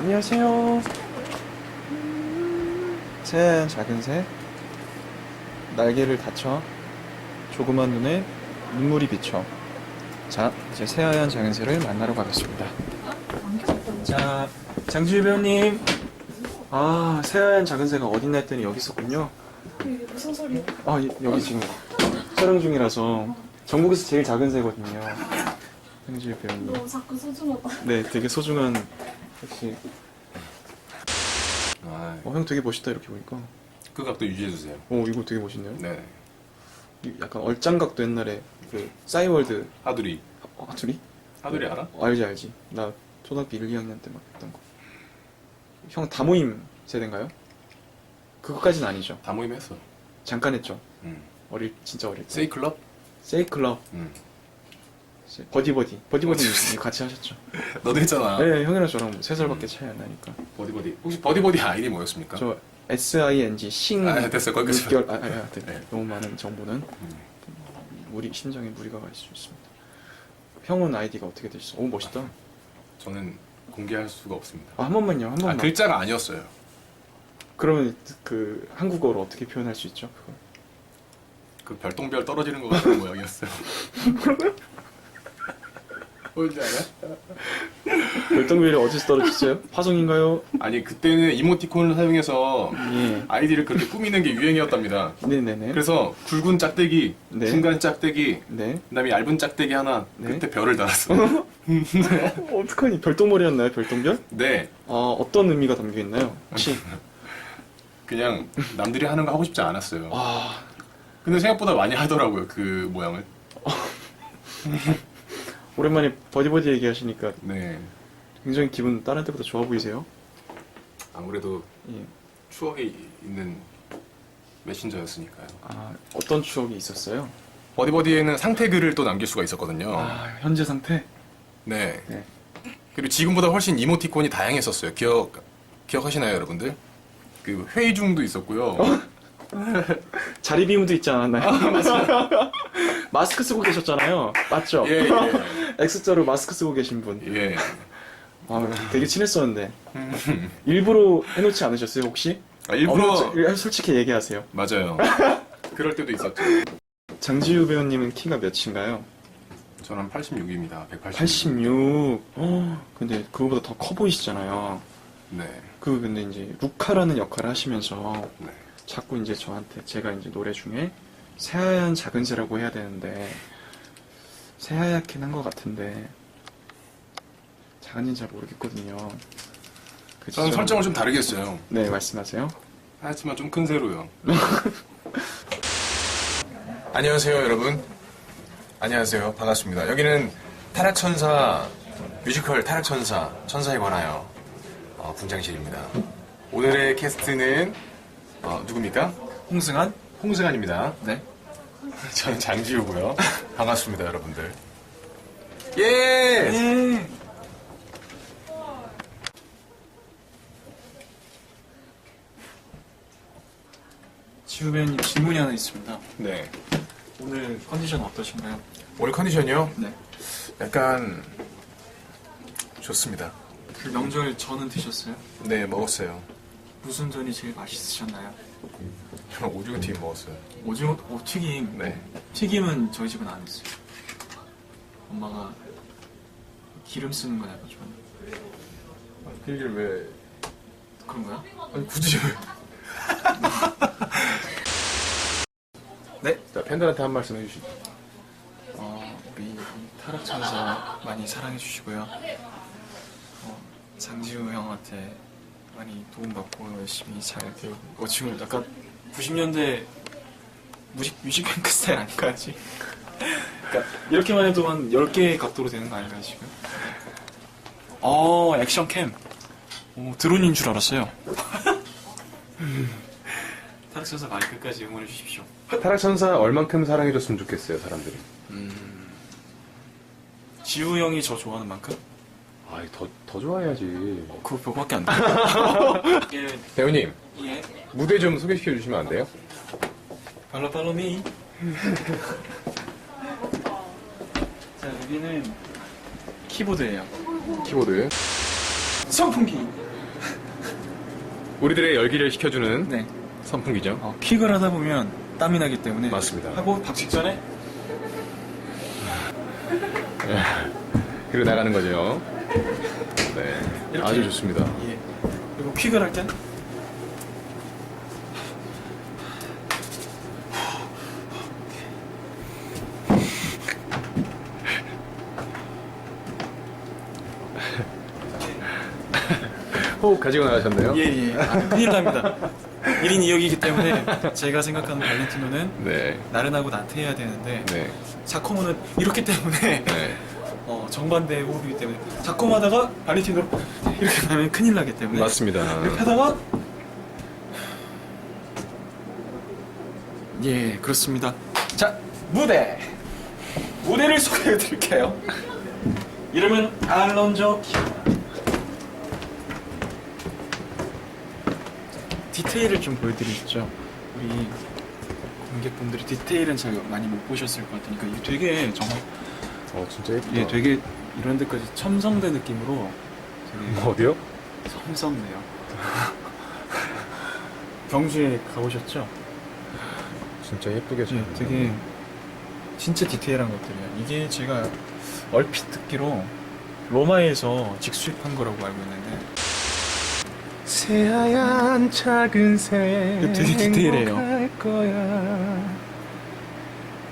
안녕하세요. 새하얀 작은 새. 날개를 다쳐 조그만 눈에 눈물이 비쳐. 자, 이제 새하얀 작은 새를 만나러 가겠습니다. 자, 장지우 배우님. 아, 새하얀 작은 새가 어딨나 했더니 여기 있었군요. 무슨 소리야? 아, 이- 여기 지금 촬영 중이라서 전국에서 제일 작은 새거든요. 장지우 배우님. 너 자꾸 소중하다. 네, 되게 소중한 역시. 아, 어, 형 되게 멋있다 이렇게 보니까. 그 각도 유지해 주세요. 오, 이거 되게 멋있네요. 네. 이 약간 얼짱각도 옛날에 그 싸이월드 하두리. 어, 하투리? 하두리 알아? 어, 알지 알지. 나 초등학교 1, 2학년 때 막 했던 거. 형 다모임 세대인가요? 그것까진 아니죠. 다 모임 했어. 잠깐 했죠. 음. 어릴 진짜 어릴 때. 세이클럽? 세이클럽, 음. 버디버디, 버디버디 같이 하셨죠. 너도 했잖아. 네, 형이랑 저랑 세 살밖에 차이 안 나니까. 버디버디. 혹시 버디버디 아이디 뭐였습니까? 저 S I N G 싱. 아, 됐어요. 거기까지. 6개월. 아, 아, 아, 네. 네. 너무 많은 정보는 음. 무리 심장에 무리가 갈 수 있습니다. 형은 아이디가 어떻게 되시죠? 오 멋있다. 저는 공개할 수가 없습니다. 아, 한 번만요, 한 아, 번만. 글자가 아니었어요. 그러면 그 한국어로 어떻게 표현할 수 있죠? 그거? 그 별똥별 떨어지는 것 같은 모양이었어요. 뭔지 알아? 별똥별이 어디서 떨어졌어요? 화성인가요? 아니 그때는 이모티콘을 사용해서 예. 아이디를 그렇게 꾸미는 게 유행이었답니다. 네네네. 그래서 굵은 짝대기, 네. 중간 짝대기, 네. 그다음에 얇은 짝대기 하나 네. 그때 별을 달았어. 어, 어떡하니? 별똥머리였나요, 별똥별? 네, 아, 어떤 의미가 담겨 있나요? 혹시? 그냥 남들이 하는 거 하고 싶지 않았어요. 아, 근데 생각보다 많이 하더라고요 그 모양을. 오랜만에 버디버디 얘기하시니까 네, 굉장히 기분 다른 때보다 좋아 보이세요? 아무래도 예. 추억이 있는 메신저였으니까요. 아, 어떤 추억이 있었어요? 버디버디에는 상태 글을 또 남길 수가 있었거든요. 아, 현재 상태? 네. 네. 그리고 지금보다 훨씬 이모티콘이 다양했었어요. 기억 기억하시나요, 여러분들? 그 회의 중도 있었고요. 자리 비움도 있지 않았나요? 마스크 쓰고 계셨잖아요. 맞죠? 예, 예. X자로 마스크 쓰고 계신 분. 예. 아, 되게 친했었는데. 일부러 해놓지 않으셨어요, 혹시? 아, 일부러 어, 솔직히 얘기하세요. 맞아요. 그럴 때도 있었죠. 장지우 배우님은 키가 몇인가요? 저는 86입니다. 186. 86. 어, 근데 그거보다 더 커 보이시잖아요. 네. 그 근데 이제 루카라는 역할을 하시면서 네. 자꾸 이제 저한테 제가 이제 노래 중에 새하얀 작은 새라고 해야 되는데 새하얗긴 한 것 같은데 작은지는 잘 모르겠거든요. 그 저는 지점- 설정을 좀 다르게 했어요. 네 말씀하세요. 하지만 좀 큰 새로요. 안녕하세요, 여러분. 안녕하세요. 반갑습니다. 여기는 타락천사 뮤지컬 타락천사 천사에 관하여 어, 분장실입니다. 오늘의 캐스트는 어, 누굽니까? 홍승한? 홍승환입니다. 네. 저는 장지우고요. 반갑습니다, 여러분들. 예! 네. 지우 배우님 질문이 하나 있습니다. 네. 오늘 컨디션 어떠신가요? 오늘 컨디션이요? 네. 약간 좋습니다. 그 명절 전은 드셨어요? 네, 먹었어요. 무슨 전이 제일 맛있으셨나요? 저는 오징어 튀김 먹었어요. 오징어 오, 튀김. 네. 튀김은 저희 집은 안 했어요. 엄마가 기름 쓰는 거 약간 좋아해요. 필기를 왜? 그런 거야? 아니 굳이 왜? 네. 자 팬들한테 한 말씀 해주시죠. 어, 우리 타락천사 많이 사랑해 주시고요. 어, 장지우 형한테 많이 도움받고 열심히 잘 배우고 어, 지금 약간 90년대 뮤직, 뮤직뱅크 스타일 아닐까요, 지금? 그러니까 이렇게만 해도 한 10개의 각도로 되는 거 아닐까요, 지금? 어, 액션 캠. 오, 드론인 줄 알았어요. 타락천사 많이 끝까지 응원해 주십시오. 타락천사 얼만큼 사랑해줬으면 좋겠어요 사람들이. 지우 형이 저 좋아하는 만큼? 아이 더 더 좋아해야지. 그거 그거밖에 안 돼. 예, 배우님 예. 무대 좀 소개시켜 주시면 안 돼요? 팔로 팔로 미. 자 여기는 키보드예요. 키보드. 선풍기. 우리들의 열기를 식혀주는 네. 선풍기죠. 어, 킥을 하다 보면 땀이 나기 때문에 맞습니다. 하고 박 직전에 그리고 나가는 거죠. 네. 이렇게. 아주 좋습니다. 예. 그리고 퀵을 할 땐 호흡 가지고 나가셨네요. 예예 아, 큰일 납니다 1인 2역이기 때문에 제가 생각하는 발렌티노는 네. 나른하고 나태해야 되는데 네. 자코모는 이렇기 때문에 네. 어, 정반대의 호흡이기 때문에 자코모 하다가 발렌티노 이렇게 가면 큰일 나기 때문에 맞습니다. 이렇게 하다가 예 그렇습니다. 자 무대. 무대를 소개해 드릴게요. 이름은 알론조 디테일을 좀 보여드리죠. 우리 관객분들이 디테일은 잘 많이 못 보셨을 것 같으니까 이게 되게 정말 어, 진짜 예쁘다. 예 되게 이런 데까지 첨성대 느낌으로 되게 어디요? 섬섬네요. 경주에 가보셨죠? 진짜 예쁘게 잘. 예, 되게 진짜 디테일한 것들이에요. 이게 제가 얼핏 듣기로 로마에서 직수입한 거라고 알고 있는데 새하얀 작은 새 되게 디테일해요. 행복할 거야.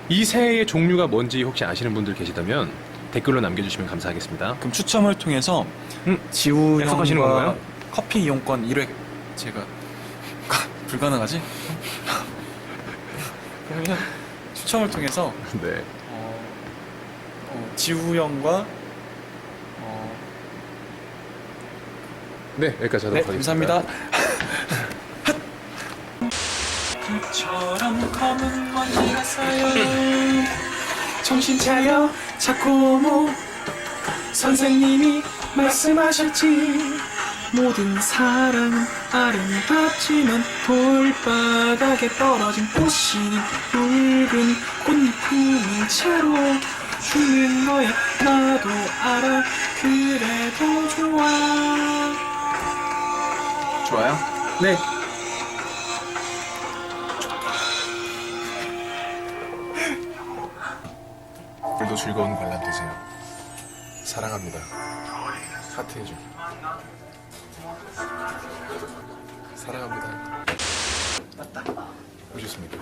이 새의 종류가 뭔지 혹시 아시는 분들 계시다면 댓글로 남겨주시면 감사하겠습니다. 그럼 추첨을 통해서 음, 지우 약속하시는 형과 건가요? 커피 이용권 1회 제가 불가능하지? 그러면 추첨을 통해서 네. 어, 어, 지우 형과 어, 네, 여기까지 하도록 네, 하겠습니다. 감사합니다. 빛처럼 검은 먼지가 쌓여 정신 차려. 자코모 선생님이 말씀하셨지. 모든 사랑은 아름답지만 돌바닥에 떨어진 꽃이는 붉은 꽃잎을 채로 주는 거야. 나도 알아. 그래도 좋아. 좋아요? 네. 즐거운 관람 되세요. 사랑합니다. 하트 해줘. 사랑합니다. 맞다. 오셨습니까?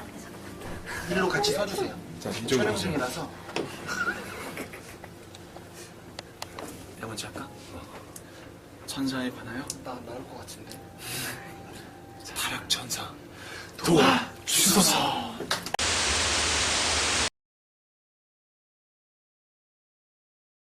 일로 같이 서주세요. 자, 이쪽으로 촬영 오세요. 중이라서 내가 먼저 할까? 천사에 관하여 나 나올 것 같은데. 타락 천사 도와 주소서